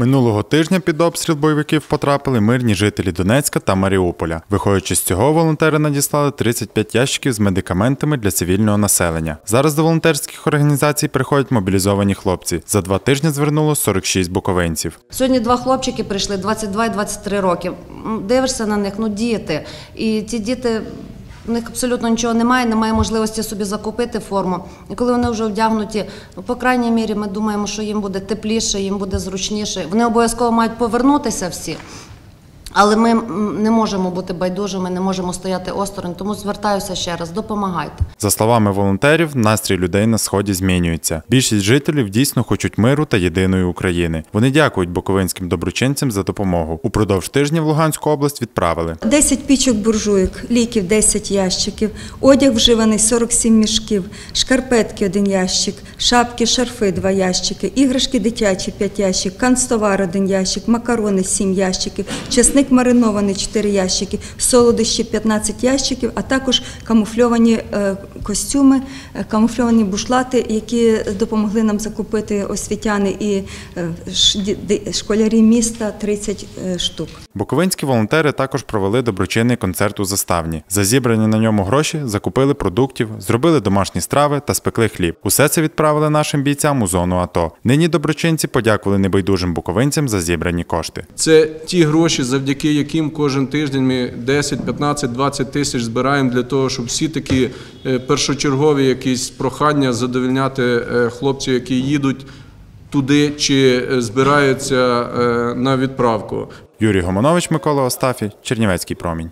Минулого тижня під обстріл бойовиків потрапили мирні жителі Донецька та Маріуполя. Виходячи з цього, волонтери надіслали 35 ящиків з медикаментами для цивільного населення. Зараз до волонтерських організацій приходять мобілізовані хлопці. За два тижні звернуло 46 буковинців. Сьогодні два хлопчики прийшли 22 і 23 роки. Дивишся на них, ну діти. І ті діти. В них абсолютно нічого немає, немає можливості собі закупити форму. І коли вони вже вдягнуті, ну, по крайній мірі, ми думаємо, що їм буде тепліше, їм буде зручніше. Вони обов'язково мають повернутися всі. Але ми не можемо бути байдужими, не можемо стояти осторонь. Тому звертаюся ще раз, допомагайте. За словами волонтерів, настрій людей на сході змінюється. Більшість жителів дійсно хочуть миру та єдиної України. Вони дякують буковинським доброчинцям за допомогу. Упродовж тижня в Луганську область відправили 10 пічок буржуйок, ліків 10 ящиків, одяг вживаний 47 мішків, шкарпетки 1 ящик, шапки, шарфи 2 ящики, іграшки дитячі 5 ящик, канцтовар 1 ящик, макарони 7 ящиків, чесник маринований 4 ящики, солодощі 15 ящиків, а також камуфльовані е, костюми, е, камуфльовані бушлати, які допомогли нам закупити освітяни і е, школярі міста 30 е, штук. Буковинські волонтери також провели доброчинний концерт у заставні. За зібрані на ньому гроші закупили продуктів, зробили домашні страви та спекли хліб. Усе це відправили нашим бійцям у зону АТО. Нині доброчинці подякували небайдужим буковинцям за зібрані кошти. Це ті гроші, завдяки яким кожен тиждень ми 10, 15, 20 тисяч збираємо для того, щоб всі такі е, першочергові якісь прохання задовольняти е, хлопців, які їдуть туди чи е, збираються на відправку. Юрій Гомонович, Микола Остафій, Чернівецький промінь.